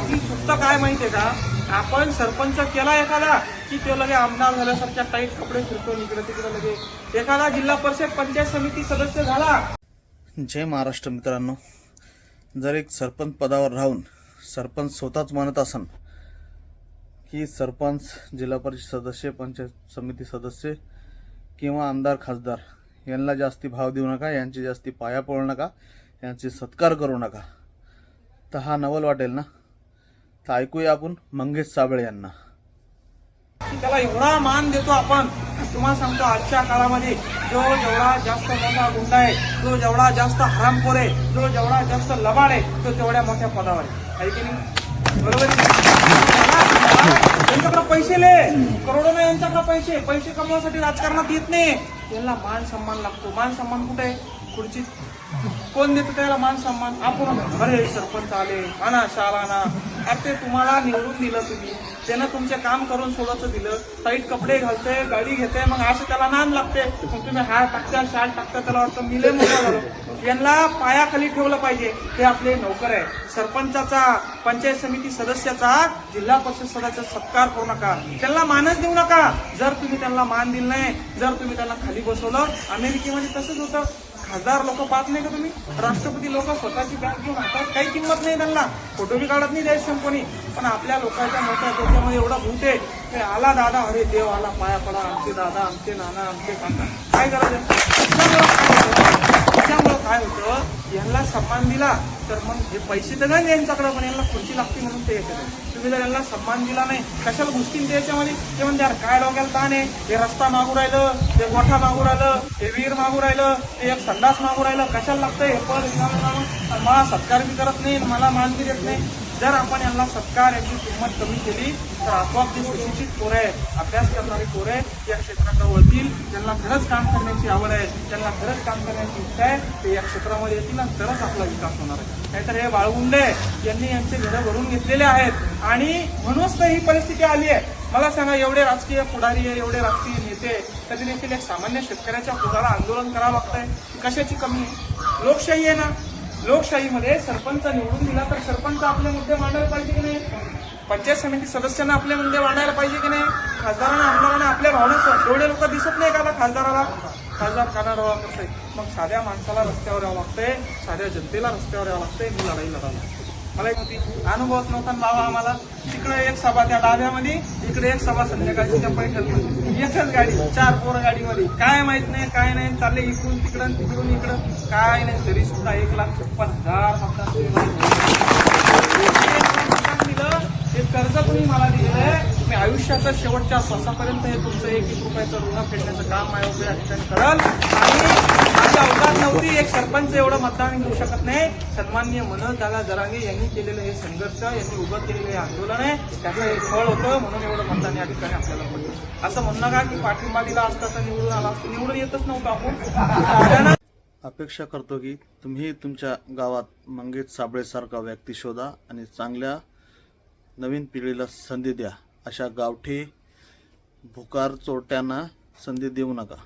आपली चुकतं काय आहे का? आपण सरपंच केला एखादा की तो लगे आमदार झाल्यासारख्या टाईट कपडे फिरतो इकडे तिकडे लगे. एखादा जिल्हा परिषद पंचायत समिती सदस्य झाला. जय महाराष्ट्र मित्रांनो. जर एक सरपंच पदावर राहून सरपंच स्वतःच म्हणत असन की सरपंच जिल्हा परिषद सदस्य पंचायत समिती सदस्य किंवा आमदार खासदार यांना जास्ती भाव देऊ नका यांची जास्ती पाया पडू नका यांचे सत्कार करू नका. तर हा नवल वाटेल ना? तर ऐकूया आपण मंगेश साबळे यांना. त्याला एवढा मान देतो आपण. तुम्हाला सांगतो आजच्या काळामध्ये जो जेवढा जास्त मोठा गुंडा आहे जो जेवढा जास्त हरामखोर आहे जो जेवढा जास्त लबाड आहे तो तेवढ्या मोठ्या पदावर आहे. की नाही? बरोबर आहे पैसे ले. करोडो नाही यांच्याकडे पैसे. पैसे कमवण्यासाठी राजकारणात येत नाही. त्यांना मान सन्मान लागतो. मान सन्मान कुठे आहे? खुर्चीत. कोण देतं त्याला मान सन्मान? आपण अरे सरपंच आले. आणा शाळा आणा. अरे ते तुम्हाला निवडून दिलं तुम्ही. त्यानं तुमचे काम करून सोडायचं दिलं. टाईट कपडे घालते गाडी घेते मग असं त्याला नान लागते मग तुम्ही हार टाकता शाल टाकता त्याला वाटतं मिले मोठा झालं. यांना पायाखाली ठेवलं पाहिजे. हे आपले नोकर आहे सरपंचाचा पंचायत समिती सदस्याचा जिल्हा परिषद सदस्याचा सत्कार करू नका. त्यांना मानच देऊ नका. जर तुम्ही त्यांना मान दिलं नाही जर तुम्ही त्यांना खाली बसवलं अमेरिकेमध्ये तसंच होतं. खासदार लोक पाहत नाही का तुम्ही? राष्ट्रपती लोक स्वतःची बॅग घेऊन हातात काही किंमत नाही त्यांना. फोटो बी काढत नाही द्यायचं कोणी. पण आपल्या लोकांच्या मोठ्या डोक्यामध्ये एवढा भूत आहे ते आला दादा अरे देव आला पाया पडा आमचे दादा आमचे नाना आमचे काका. काय करायचं त्याच्यामुळं काय होतं यांना सन्मान दिला तर मग हे पैसे तर नाही यांच्याकडे पण यांना खुर्ची लागते म्हणून ते तुम्ही जर यांना सन्मान दिला नाही कशाला घुसतील ते याच्यामध्ये? ते म्हणते यार काय डोक्याला ताण आहे? हे रस्ता मागू राहिलं ते गोठा मागू राहिलं हे विहीर मागू राहिलं ते एक संडास मागू राहिलं कशाला लागतंय हे पद आणि मला सत्कार बी करत नाही आणि मला मान बी देत नाही. जर आपण यांना सत्कार याची किंमत कमी केली तर आपोआप जी सुशिक्षित पोरं आहे अभ्यास करणारी पोरं आहे या क्षेत्राकडे वळतील. त्यांना खरंच काम करण्याची आवड आहे त्यांना खरंच काम करण्याची इच्छा आहे ते या क्षेत्रामध्ये येतील आणि तरच आपला विकास होणार आहे. नाहीतर हे बाळगुंडे यांनी यांचे घरं भरून घेतलेले आहेत. आणि म्हणूनच तर ही परिस्थिती आली आहे. मला सांगा एवढे राजकीय पुढारी आहे एवढे राजकीय नेते तरी देखील एक सामान्य शेतकऱ्याच्या पुढाला आंदोलन करावं लागतंय. कशाची कमी? लोकशाही आहे ना. लोकशाहीमध्ये सरपंच निवडून दिला तर सरपंच आपले मुद्दे मांडायला पाहिजे की नाही? पंचायत समिती सदस्यांना आपले मुद्दे मांडायला पाहिजे की नाही? खासदारांना आमदारांना आपल्या भावना एवढे लोक दिसत नाही का खासदाराला? खासदार काना रवा करतोय. मग साध्या माणसाला रस्त्यावर यावं लागतंय साध्या जनतेला रस्त्यावर यावं लागतंय ही लढाई लढावं लागते. मला एक होती अनुभवच नव्हता ना आम्हाला तिकडे एक सभा त्या डाव्यामध्ये इकडे एक सभा संध्याकाळची त्या पैठणमध्ये. एकच गाडी चार पोरं गाडीमध्ये. काय माहीत नाही काय नाही चालले इकडून तिकडं तिकडून इकडं. काय नाही तरी सुद्धा एक लाख छप्पन हजार हप्ता दिलं हे कर्ज तुम्ही मला तुम्ही आहे आयुष्याच्या शेवटच्या श्वासापर्यंत हे तुमचं एक एक रुपयाचं ऋण फेडण्याचं काम आहे या ठिकाणी कराल. आणि माझी अवकाश नव्हती एक सरपंच एवढं मतदान घेऊ शकत नाही. सन्माननीय मनोज दादा जरांगे यांनी केलेलं हे संघर्ष यांनी उभं केलेलं हे आंदोलन आहे. त्याचं हे फळ होतं म्हणून एवढं मतदान या ठिकाणी आपल्याला पडलं असं म्हणणं का की पाठिंबा दिला असता तर निवडून आला असतो? निवडून येतच नव्हतं आपण. अपेक्षा करतो की तुम्ही तुमच्या गावात मंगेश साबळेसारखा व्यक्ती शोधा आणि चांगल्या नवीन पिढीला संधी द्या. अशा गावठी भुकार चोरट्यांना संधी देऊ नका.